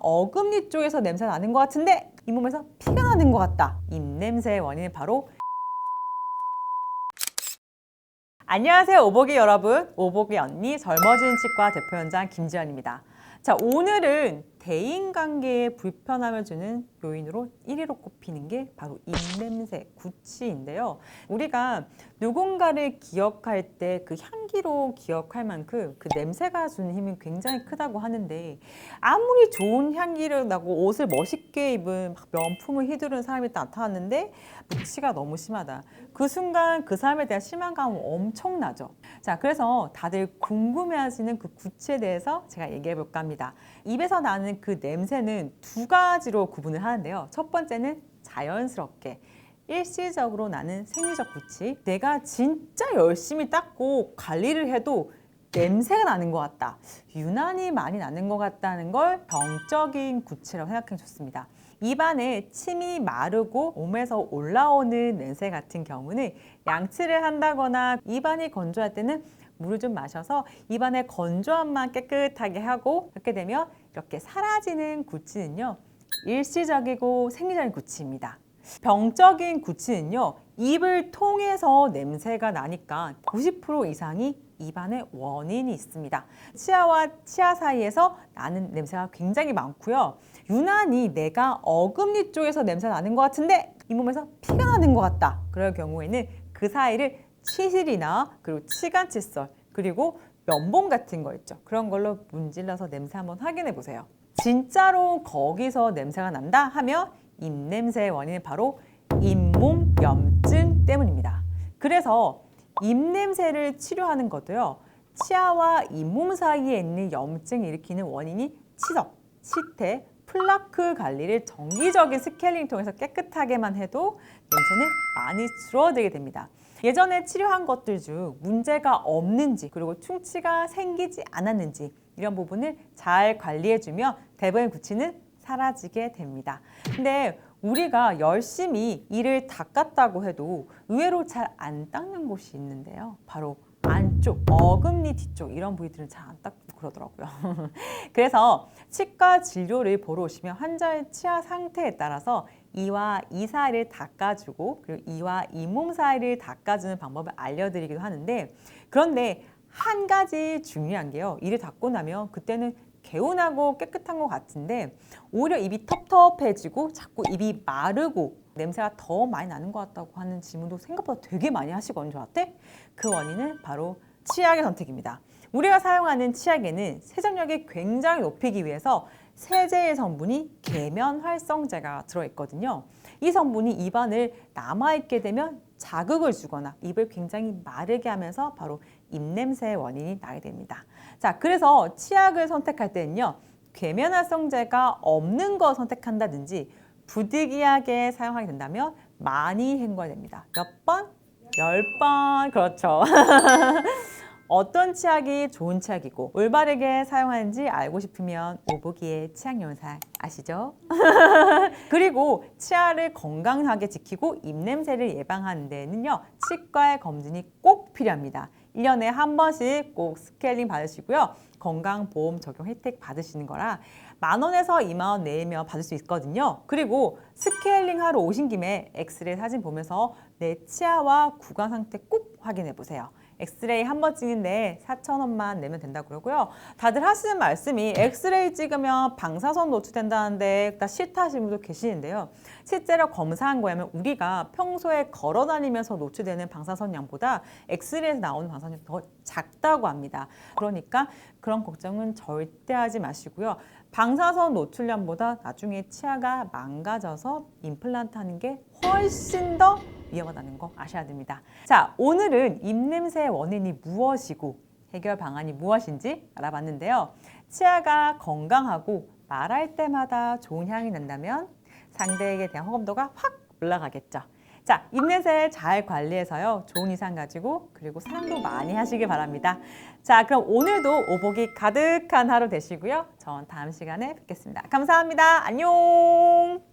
어금니 쪽에서 냄새가 나는 것 같은데 잇몸에서 피가 나는 것 같다. 입냄새의 원인은 바로 안녕하세요 오보기 여러분 오보기 언니 젊어지는 치과 대표연장 김지연입니다 자 오늘은 대인 관계에 불편함을 주는 요인으로 1위로 꼽히는 게 바로 입냄새, 구취인데요 우리가 누군가를 기억할 때 그 향기로 기억할 만큼 그 냄새가 주는 힘이 굉장히 크다고 하는데 아무리 좋은 향기를 나고 옷을 멋있게 입은 막 명품을 휘두른 사람이 나타났는데 묵치가 너무 심하다. 그 순간 그 사람에 대한 실망감은 엄청나죠. 자, 그래서 다들 궁금해하시는 그 구취에 대해서 제가 얘기해 볼까 합니다. 입에서 나는 그 냄새는 두 가지로 구분을 하는데요. 첫 번째는 자연스럽게 일시적으로 나는 생리적 구취. 내가 진짜 열심히 닦고 관리를 해도 냄새가 나는 것 같다. 유난히 많이 나는 것 같다는 걸 병적인 구취라고 생각해 좋습니다. 입안에 침이 마르고 몸에서 올라오는 냄새 같은 경우는 양치를 한다거나 입안이 건조할 때는 물을 좀 마셔서 입안의 건조함만 깨끗하게 하고 그렇게 되면 이렇게 사라지는 구취는요 일시적이고 생리적인 구취입니다. 병적인 구취는요 입을 통해서 냄새가 나니까 90% 이상이 입안에 원인이 있습니다. 치아와 치아 사이에서 나는 냄새가 굉장히 많고요. 유난히 내가 어금니 쪽에서 냄새 나는 것 같은데 잇몸에서 피가 나는 것 같다. 그럴 경우에는 그 사이를 치실이나 그리고 치간칫솔 그리고 면봉 같은 거 있죠. 그런 걸로 문질러서 냄새 한번 확인해 보세요. 진짜로 거기서 냄새가 난다 하면 입냄새의 원인은 바로 잇몸 염증 때문입니다. 그래서 입냄새를 치료하는 것도요. 치아와 잇몸 사이에 있는 염증을 일으키는 원인이 치석, 치태, 플라크 관리를 정기적인 스케일링 통해서 깨끗하게만 해도 냄새는 많이 줄어들게 됩니다. 예전에 치료한 것들 중 문제가 없는지 그리고 충치가 생기지 않았는지 이런 부분을 잘 관리해주면 대부분의 구취는 사라지게 됩니다. 근데 우리가 열심히 이를 닦았다고 해도 의외로 잘 안 닦는 곳이 있는데요. 바로 안쪽, 어금니 뒤쪽 이런 부위들은 잘 안 닦고 그러더라고요. 그래서 치과 진료를 보러 오시면 환자의 치아 상태에 따라서 이와 이 사이를 닦아주고 그리고 이와 잇몸 사이를 닦아주는 방법을 알려드리기도 하는데 그런데 한 가지 중요한 게요. 이를 닦고 나면 그때는 개운하고 깨끗한 것 같은데 오히려 입이 텁텁해지고 자꾸 입이 마르고 냄새가 더 많이 나는 것 같다고 하는 질문도 생각보다 되게 많이 하시거든요 저한테 그 원인은 바로 치약의 선택입니다 우리가 사용하는 치약에는 세정력이 굉장히 높이기 위해서 세제의 성분이 계면 활성제가 들어있거든요 이 성분이 입안을 남아있게 되면 자극을 주거나 입을 굉장히 마르게 하면서 바로 입냄새의 원인이 나게 됩니다. 자, 그래서 치약을 선택할 때는요, 계면 활성제가 없는 거 선택한다든지 부득이하게 사용하게 된다면 많이 헹궈야 됩니다. 몇 번? 열 번. 그렇죠. 어떤 치약이 좋은 치약이고 올바르게 사용하는지 알고 싶으면 오보기의 치약 영상 아시죠? 그리고 치아를 건강하게 지키고 입냄새를 예방하는 데는요 치과의 검진이 꼭 필요합니다. 1년에 한 번씩 꼭 스케일링 받으시고요. 건강보험 적용 혜택 받으시는 거라 만 원에서 2만 원 내면 받을 수 있거든요. 그리고 스케일링 하러 오신 김에 엑스레이 사진 보면서 내 치아와 구강 상태 꼭 확인해 보세요. 엑스레이 한 번 찍는데 4,000원만 내면 된다고 그러고요. 다들 하시는 말씀이 엑스레이 찍으면 방사선 노출된다는데 다 싫다 하시는 분도 계시는데요. 실제로 검사한 거야면 우리가 평소에 걸어 다니면서 노출되는 방사선 양보다 엑스레이에서 나오는 방사선이 더 작다고 합니다. 그러니까 그런 걱정은 절대 하지 마시고요. 방사선 노출량보다 나중에 치아가 망가져서 임플란트 하는 게 훨씬 더 위험하다는 거 아셔야 됩니다. 자, 오늘은 입냄새의 원인이 무엇이고 해결 방안이 무엇인지 알아봤는데요. 치아가 건강하고 말할 때마다 좋은 향이 난다면 상대에게 대한 호감도가 확 올라가겠죠. 자, 입냄새 잘 관리해서요. 좋은 이상 가지고 그리고 사랑도 많이 하시길 바랍니다. 자, 그럼 오늘도 오복이 가득한 하루 되시고요. 전 다음 시간에 뵙겠습니다. 감사합니다. 안녕.